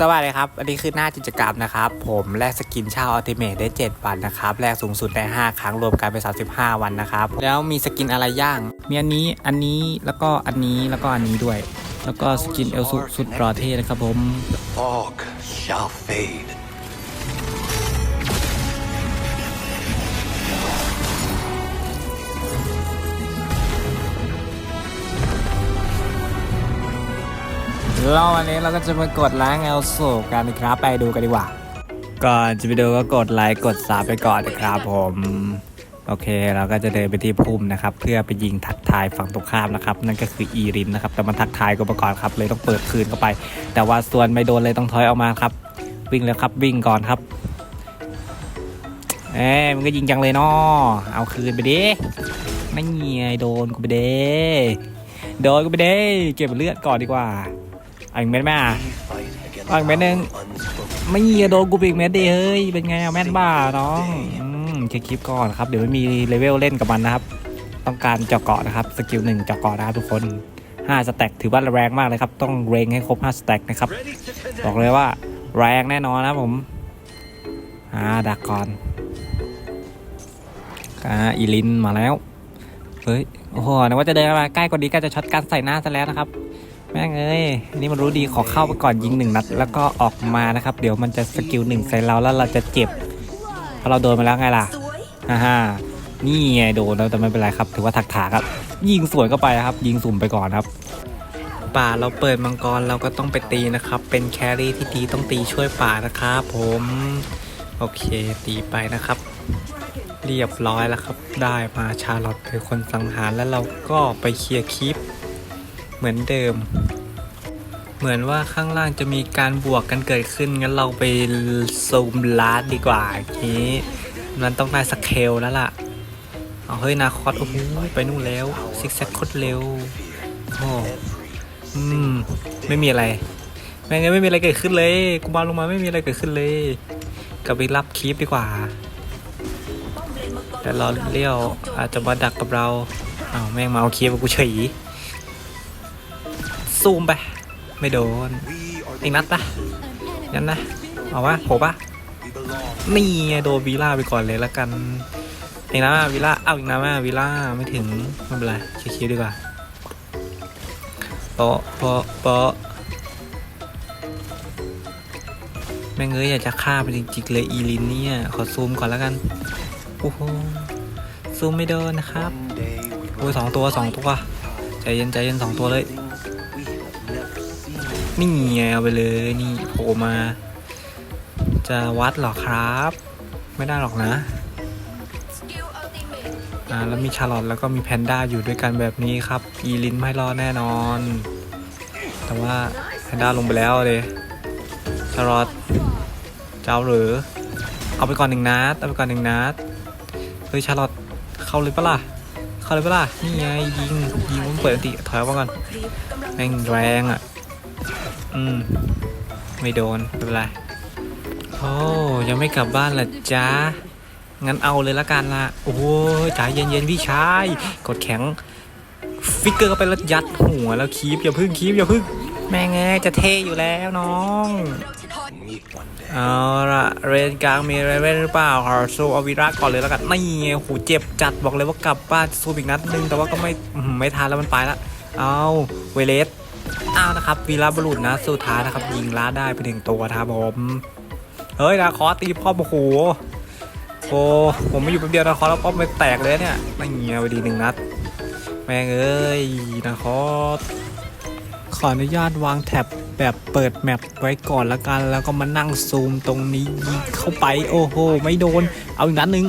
สวัสดีครับ อันนี้คือหน้ากิจกรรมนะครับ ผมแลกสกินเช่าอัลติเมทได้ 7 วันนะครับ แลกสูงสุดได้ 5 ครั้งรวมกันเป็น 35 วันนะครับ แล้วมีสกินอะไรย่าง มีอันนี้ อันนี้ แล้วก็อันนี้ แล้วก็อันนี้ด้วย แล้วก็สกินเอลสุสุดรอเท่นะครับผม fog shall fade. แล้ววันนี้เราก็จะมากดล้างเอลสูกันนะครับไปดูกันดีกว่า ก่อนจะไปดูก็กดไลค์กดซับไปก่อนนะครับผม โอเคเราก็จะเดินไปที่พุ่มนะครับ เพื่อไปยิงทักทายฝั่งตรงข้ามนะครับ นั่นก็คืออีรินนะครับ แต่มันทักทายกูมาก่อนครับ เลยต้องเปิดคืนเข้าไป แต่ว่าส่วนไม่โดนเลยต้องถอยออกมาครับ วิ่งแล้วครับวิ่งก่อนครับเอ้มันก็ยิงจังเลยเนาะเอาคืนไปดิไม่เงียโดนกูไปเด้โดนกูไปเด้เก็บเลือดก่อนดีกว่า อาอีกเม็ดไหมอะ Fight against Vâng, bên đây- unspoken ไม่เงียโดนกูไปอีกเม็ดดิเฮ้ยเป็นไงอะแม่นบ้าน้องอืมเคลียร์คลิปก่อนครับเดี๋ยวไม่มีเลเวลเล่นกับมันนะครับ ต้องการเจาะเกาะนะครับสกิลหนึ่งเจาะเกาะนะครับทุกคน5สแต็กถือว่าแรงมากเลยครับ ต้องเรงให้ครบ5สแต็กนะครับบอกเลยว่าแรงแน่นอนนะครับผมอ่าดักก่อนอ่าอีลินมาแล้วเฮ้ยโอ้โหนึกว่าจะเดินมาใกล้กว่านี้ก็จะช็อตการใส่หน้าซะแล้วนะครับ แม่งเอ้ยนนี่มันรู้ดีขอเข้าไปก่อนยิงหนึ่งนัด แล้วก็ออกมานะครับ เดี๋ยวมันจะสกิลหนึ่งใส่เราแล้วเราจะเจ็บเพราะเราโดนมาแล้วไงล่ะฮ่าฮ่านี่ไงโดนแล้วแต่ไม่เป็นไรครับ ถือว่าถักถาครับ ยิงสวนเข้าไปครับ ยิงสุ่มไปก่อนครับ ป่าเราเปิดมังกรเราก็ต้องไปตีนะครับ เป็นแครี่ที่ดีต้องตีช่วยป่านะครับผมโอเคตีไปนะครับ เรียบร้อยแล้วครับ ได้มาชาลอตเป็นคนสังหารแล้วเราก็ไปเคลียร์คลิป เหมือนเดิม เหมือนว่าข้างล่างจะมีการบวกกันเกิดขึ้น งั้นเราไปซูมลาดดีกว่าอย่างนี้ มันต้องได้สเคลแล้วล่ะ เอาเฮ้ยนาคอสโอ้โหไปนู่นแล้วซิกแซกโคตรเร็วโอ้อืมไม่มีอะไรแม่งนไม่มีอะไรเกิดขึ้นเลย กูมาลงมาไม่มีอะไรเกิดขึ้นเลย กลับไปรับคลิปดีกว่า แต่เราเลี้ยวอาจจะมาดักกับเรา เอ้าแม่งมาเอาคลิปกูเฉย ซูมไป ไม่โดนอีกนัดปะยันนะ เอาวะโผล่ปะนี่ไงโดนวีล่าไปก่อนเลยละกันอีกนะวีล่าเอาอีกนะแม่วีล่าไม่ถึงไม่เป็นไรคิวๆดีกว่าโปะโปะโปะแม่งเอ้ยอยากจะฆ่าไปจริงๆเลยอีลินเนี่ย ขอซูมก่อนแล้วกัน โอ้โห ซูมไม่โดนนะครับ โอ้ยสองตัวสองตัว ใจเย็นใจเย็นสองตัวเลย นี่ไงเอาไปเลยนี่โผล่มา จะวัดเหรอครับ ไม่ได้หรอกนะอ่าแล้วมีชาร์ลอตแล้วก็มีแพนด้าอยู่ด้วยกันแบบนี้ครับอีลินไม่รอดแน่นอน แต่ว่าแพนด้าลงไปแล้วเลยชาร์ลอตเจะเอาหรือ เอาไปก่อนหนึ่งนัดเอาไปก่อนหนึ่งนัดเฮ้ยชาร์ลอตเข้าเลยปะล่ะเข้าเลยปะล่ะนี่ไงยิงยิงมันเปิดอันติถอยออกมาก่อนแม่งแรงอะ อืม ไม่โดนไม่เป็นไร โอ้ยังไม่กลับบ้านละจ้า งั้นเอาเลยละกันละโอ้ยใจเย็นๆพี่ชาย กดแข็ง ฟิกเกอร์เข้าไปแล้วยัดหัวแล้วคีบอย่าพึ่งคีบอย่าพึ่ง แม่งเอ้ยจะเท่อยู่แล้วน้อง Meet one day. เอาละเรนกลางมีอะไรเว้นหรือเปล่าขอสู้เอาวีระก่อนเลยแล้วกัน นี่ไงโหเจ็บจัดบอกเลยว่ากลับบ้านสู้อีกนัดนึงแต่ว่าก็ไม่อื้อหือไม่ทันแล้วมันไปละ เอาเวเลส เอานะครับวีระบรุษนะสุดท้ายนะครับยิงล้าได้ไปถึงตัวนะครับผมเฮ้ยนะคอตีพ่อโอ้โหโอ้ผมไม่อยู่แป๊บเดียวนะคอแล้วป้อมไม่แตกเลยเนี่ยไม่เงี้ยไปดีหนึ่งนัด แม่งเอ้ยนะคอขออนุญาตวางแท็บแบบเปิดแมปไว้ก่อนละกัน แล้วก็มานั่งซูมตรงนี้ยิงเข้าไปโอ้โหไม่โดน เอาอีกนัดหนึง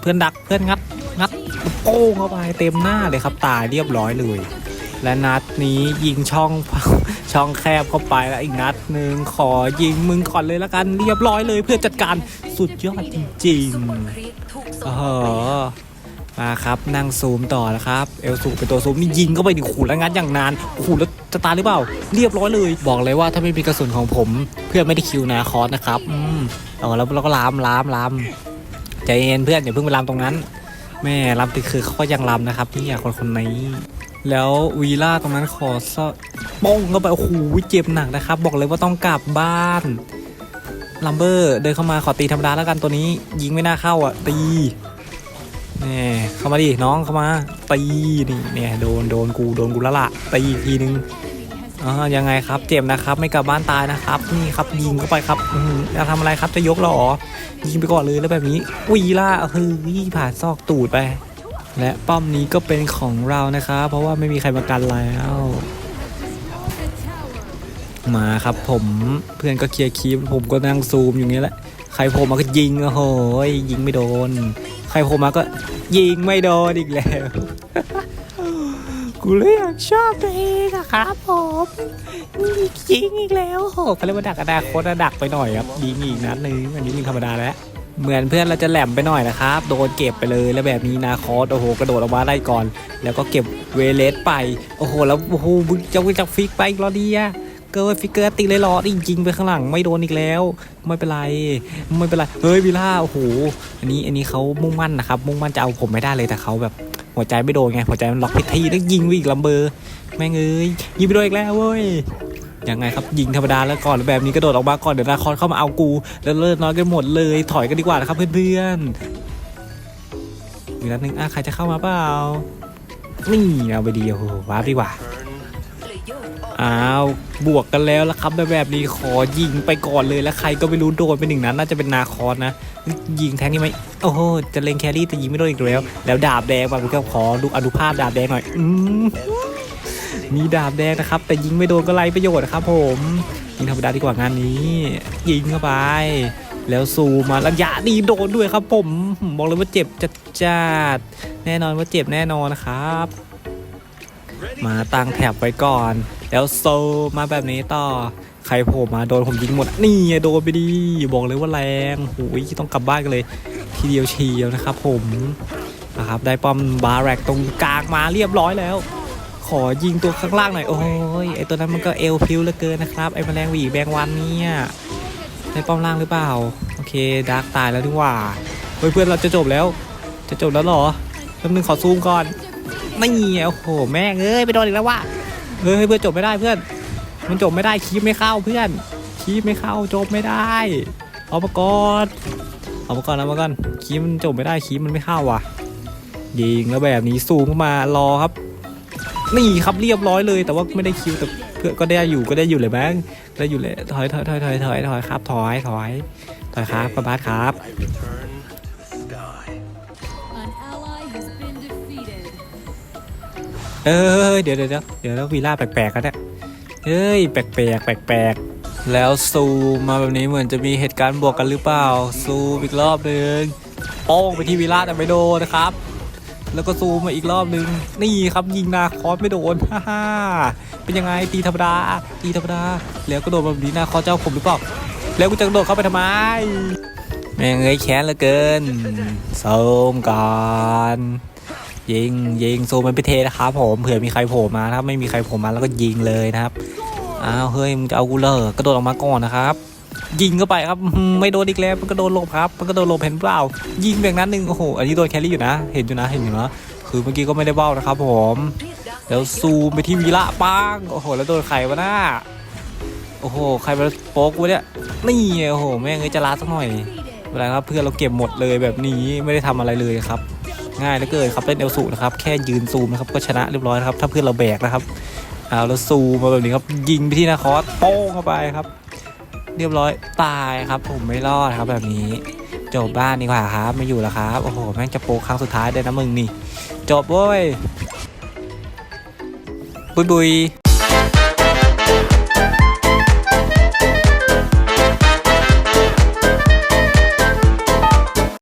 เพื่อนดักเพื่อนงัดงัดโป้งเข้าไปเต็มหน้าเลยครับตายเรียบร้อยเลย และนัดนี้ยิงช่องช่องแคบเข้าไปแล้วอีกนัดหนึ่งขอยิงมึงก่อนเลยละกันเรียบร้อยเลยเพื่อจัดการสุดยอดจริงๆโอ้โหมาครับนั่งซูมต่อแล้วครับ เอลซูเป็นตัวซูมนี่ยิงเข้าไปดิขู่แล้วงัดอย่างนานขู่แล้วจะตายหรือเปล่า เรียบร้อยเลย บอกเลยว่าถ้าไม่มีกระสุนของผม เพื่อนไม่ได้คิวนาคอสนะครับอืมเอาแล้วเราก็ลามลามลามใจเย็นเพื่อนอย่าเพิ่งไปลามตรงนั้น แม่ลามติดคือเขาก็ยังลามนะครับนี่คนคนนี้ แล้ววีล่าตรงนั้นขอสะป้องเข้าไป โอ้โหเจ็บหนักนะครับ บอกเลยว่าต้องกลับบ้านลัมเบอร์เดินเข้ามาขอตีธรรมดาแล้วกันตัวนี้ ยิงไม่น่าเข้าอะ ตีนี่เข้ามาดิน้องเข้ามาตีนี่เนี่ยโดนโดนกูโดนกูล้วล่ะตีอีกทีนึงอ่ายังไงครับเจ็บนะครับ ไม่กลับบ้านตายนะครับ นี่ครับยิงเข้าไปครับอื้อหือจะทำอะไรครับจะยกเหรอยิงไปก่อนเลยแล้วแบบนี้วีล่าเฮ้ยผ่านซอกตูดไป และป้อมนี้ก็เป็นของเรานะครับเพราะว่าไม่มีใครมากันแล้วมาครับผมเพื่อนก็เคลียร์คีปผมก็นั่งซูมอยู่นี้แหละใครโผล่มาก็ยิงโอ้โหยยิงไม่โดน ใครโผล่มาก็ยิงไม่โดนอีกแล้วกูเลยอยากชอบตัวเองอะครับผมยิงอีกแล้วโอ้โหเขาเรียกว่าดักอนาคตอะดักไปหน่อยครับยิงอีกนัดนึงอันนี้ยิงธรรมดาแล้ว เหมือนเพื่อนเราจะแหลมไปหน่อยนะครับ โดนเก็บไปเลยแล้วแบบนี้นาคอสโอ้โหกระโดดออกมาได้ก่อน แล้วก็เก็บเวเลสไป โอ้โห แล้วโอ้โหมึงจะจะฟิกไปอีกรอเนี่ยเกิดฟิกเกอร์ตีเลยหรอจริงๆไปข้างหลังไม่โดนอีกแล้ว ไม่เป็นไรไม่เป็นไรเฮ้ยวิล่าโอ้โหอันนี้อันนี้เขามุ่งมั่นนะครับ มุ่งมั่นจะเอาผมไม่ได้เลยแต่เขาแบบหัวใจไม่โดนไงหัวใจมันล็อกพิธีแล้วยิงไปอีกลำเบอร์แม่งเอ้ยยิงไปโดนอีกแล้วเว้ย ยังไงครับยิงธรรมดาแล้วก่อนแล้วแบบนี้กระโดดออกมาก่อนเดี๋ยวนาคอนเข้ามาเอากูแล้วเลิศน้อยกันหมดเลยถอยกันดีกว่านะครับเพื่อนๆอีนัดหนึงอะใครจะเข้ามาเปล่านี่เอาไปดีโอ้โหว้าร์ปดีกว่าอ้าวบวกกันแล้วละครับแบบแบบนี้ขอยิงไปก่อนเลยแล้วใครก็ไม่รู้โดนไปหนึ่งนั้นน่าจะเป็นนาคอนนะ ยิงแทงนี่ไหมโอ้โหจะเล็งแครี่แต่ยิงไม่โดนอีกแล้ว แล้วดาบแดงมาผมก็ขอดูอนุภาพดาบแดงหน่อยอืม มีดาบแดงนะครับ แต่ยิงไม่โดนก็ไรประโยชน์นะครับผมยิงธรรมดาดีกว่างานนี้ ยิงเข้าไป แล้วซูมมาระยะดีโดนด้วยครับ ผมบอกเลยว่าเจ็บจัดจัดแน่นอนว่าเจ็บแน่นอนนะครับ มาตั้งแถบไว้ก่อน แล้วโซมาแบบนี้ต่อใครโผล่มาโดนผมยิงหมด นี่ไงโดนไปดีบอกเลยว่าแรงโอ้ยต้องกลับบ้านกันเลย ทีเดียวเชียวนะครับผมนะครับได้ป้อมบาร์แรกตรงกลางมาเรียบร้อยแล้ว ขอยิงตัวข้างล่างหน่อย โอ้ยไอตัวนั้นมันก็เอลพิวเหลือเกินนะครับ ไอแมลงหวีแบงวันเนี่ยได้ป้อมล่างหรือเปล่า โอเคดาร์กตายแล้วดีกว่าเฮ้ยเพื่อนเราจะจบแล้ว จะจบแล้วหรอแป๊บนึงขอซูมก่อนไม่โอ้โหแม่งเอ้ยไปโดนอีกแล้วว่ะเฮ้ยเพื่อนจบไม่ได้เพื่อน มันจบไม่ได้คีบไม่เข้าเพื่อนคีบไม่เข้าจบไม่ได้เอามาก่อนเอามาก่อนเอามาก่อนคีบมันจบไม่ได้คีบมันไม่เข้าว่ะยิงแล้วแบบนี้ซูมเข้ามารอครับ นี่ครับเรียบร้อยเลย แต่ว่าไม่ได้คิวแต่เพื่อก็ได้อยู่ก็ได้อยู่เลยแบงได้อยู่เลยถอยถอยถอยถอยถอยถอยครับถอยถอยถอยครับกระบาดครับเออเดี๋ยวเดี๋ยวเดี๋ยวเดี๋ยวแล้ววีล่าแปลกๆกันเนี่ยเฮ้ยแปลกแปลกแปลกแปลกๆแล้วซูมมาแบบนี้เหมือนจะมีเหตุการณ์บวกกันหรือเปล่าซูมอีกรอบหนึ่งโป้งไปที่วีล่าแต่ไม่โดนนะครับ แล้วก็ซูมมาอีกรอบหนึ่งนี่ครับยิงนาคอสไม่โดนฮ่าฮ่าเป็นยังไงตีธรรมดาตีธรรมดา แล้วก็โดนแบบนี้นาคอสเจ้าผมหรือเปล่าแล้วกูจะโดดเข้าไปทำไมแม่งเอ้ยแค้นเหลือเกินซูมก่อนยิงยิงซูมมันไปเทนะครับผมเผื่อมีใครโผล่มาถ้าไม่มีใครโผล่มาแล้วก็ยิงเลยนะครับอ้าวเฮ้ยมึงจะเอากูเหรอกระโดดออกมาก่อนนะครับ ยิงเข้าไปครับไม่โดนอีกแล้วมันก็โดนลบครับ มันก็โดนลบเห็นเปล่า ยิงแบบนั้นหนึ่งโอ้โหอันนี้โดนแครี่อยู่นะ เห็นอยู่นะเห็นอยู่นะคือเมื่อกี้ก็ไม่ได้เบ้านะครับ ผมแล้วซูมไปที่วีละปังโอ้โห แล้วโดนใครวะหน้าโอ้โหใครมาโป๊กวะเนี่ยนี่ไงโอ้โหแม่งเอ้ยจะลาสักหน่อยเวลาครับเพื่อนเราเก็บหมดเลยแบบนี้ไม่ได้ทำอะไรเลยครับ ง่ายเหลือเกินครับเล่นเอลสูนะครับแค่ยืนซูมนะครับก็ชนะเรียบร้อยครับถ้าเพื่อนเราแบกนะครับเอาแล้วซูมมาแบบนี้ครับยิงไปที่นาคอสโป้งเข้าไปครับ เรียบร้อยตายครับ ผมไม่รอดครับแบบนี้จบบ้านดีกว่าครับไม่อยู่แล้วครับ โอ้โหแม่งจะโปครั้งสุดท้ายได้นะมึงนี่ จบเว้ย บุยบุย